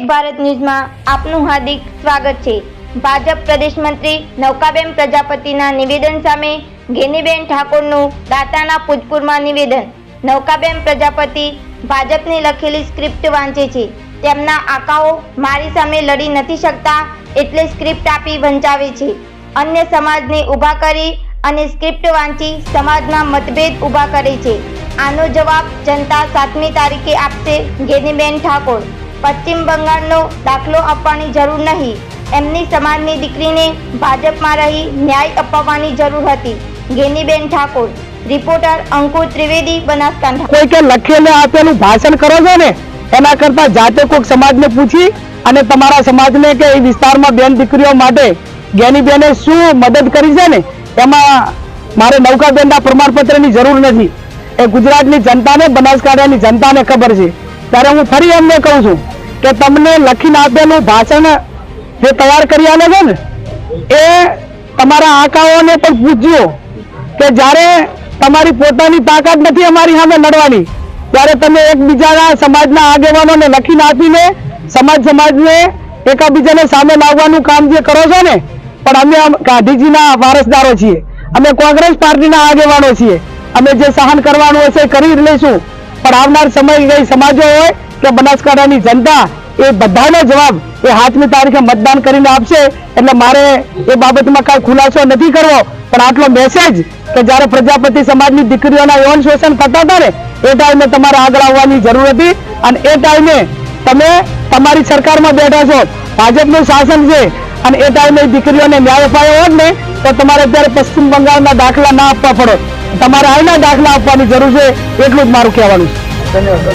ભારત ન્યૂઝમાં આપનું હાર્દિક સ્વાગત છે. ભાજપ પ્રદેશ મંત્રી નૌકાબેન પ્રજાપતિના નિવેદન સામે ગેનીબેન ઠાકોરનું દાતાના પૂજપુરમાં નિવેદન. નૌકાબેન પ્રજાપતિ ભાજપની લખેલી સ્ક્રિપ્ટ વાંચે છે. તેમના આકાઓ મારી સામે લડી નથી શકતા એટલે સ્ક્રિપ્ટ આપી વંચાવે છે. અન્ય સમાજને ઊભા કરી અને સ્ક્રિપ્ટ વાંચી સમાજમાં મતભેદ ઊભા કરે છે. આનો જવાબ જનતા સાતમી તારીખે આપશે ગેનીબેન ઠાકોર. પશ્ચિમ બંગાળનો દાખલો આપવાની જરૂર નહીં. એમની સમાજની દીકરીને ભાજપમાં રહી ન્યાય અપાવવાની જરૂર હતી. ગેનીબેન ઠાકોર, રિપોર્ટર અંકુર ત્રિવેદી, બનાસકાંઠા. કોઈ કે લખેલે આપેલું ભાષણ કરો છો ને, એના કરતા જાતે કોઈક સમાજને પૂછી અને તમારા સમાજને કે એ વિસ્તારમાં બેન દીકરીઓ માટે જ્ઞાનીબેને શું મદદ કરી છે ને, એમાં મારે નૌકાબેનના પ્રમાણપત્રની જરૂર નથી. એ ગુજરાતની જનતાને, બનાસકાંઠાની જનતાને ખબર છે. ત્યારે હું ફરી એમને કહું છું કે તમને લખીને આપેલું ભાષણ જે તૈયાર કરી આલે છે ને, એ તમારા આંકાઓને પણ પૂછજો કે જ્યારે તમારી પોતાની તાકાત નથી અમારી સામે લડવાની, ત્યારે તમે એકબીજાના સમાજના આગેવાનોને લખીને આપીને સમાજ સમાજને એકાબીજાને સામે લાવવાનું કામ જે કરો છો ને, પણ અમે ગાંધીજીના વારસદારો છીએ, અમે કોંગ્રેસ પાર્ટીના આગેવાનો છીએ, અમે જે સહન કરવાનું હશે કરી લઈશું. પણ આવનાર સમય કઈ સમાજો હોય કે બનાસકાંઠાની જનતા એ બધાનો જવાબ એ સાતમી તારીખે મતદાન કરીને આપશે. એટલે મારે એ બાબતમાં કાંઈ ખુલાસો નથી કરવો, પણ આટલો મેસેજ કે જ્યારે પ્રજાપતિ સમાજની દીકરીઓના યૌન શોષણ થતા હતા ને, એ ટાઈમે તમારે આગળ આવવાની જરૂર હતી. અને એ ટાઈમે તમે તમારી સરકારમાં બેઠા છો, ભાજપનું શાસન છે, અને એ ટાઈમે દીકરીઓને ન્યાય અપાયો હોત ને, તો તમારે અત્યારે પશ્ચિમ બંગાળના દાખલા ના આપવા પડો. તમારે અહીંના દાખલા આપવાની જરૂર છે એટલું જ મારું કહેવાનું છે. ધન્યવાદ.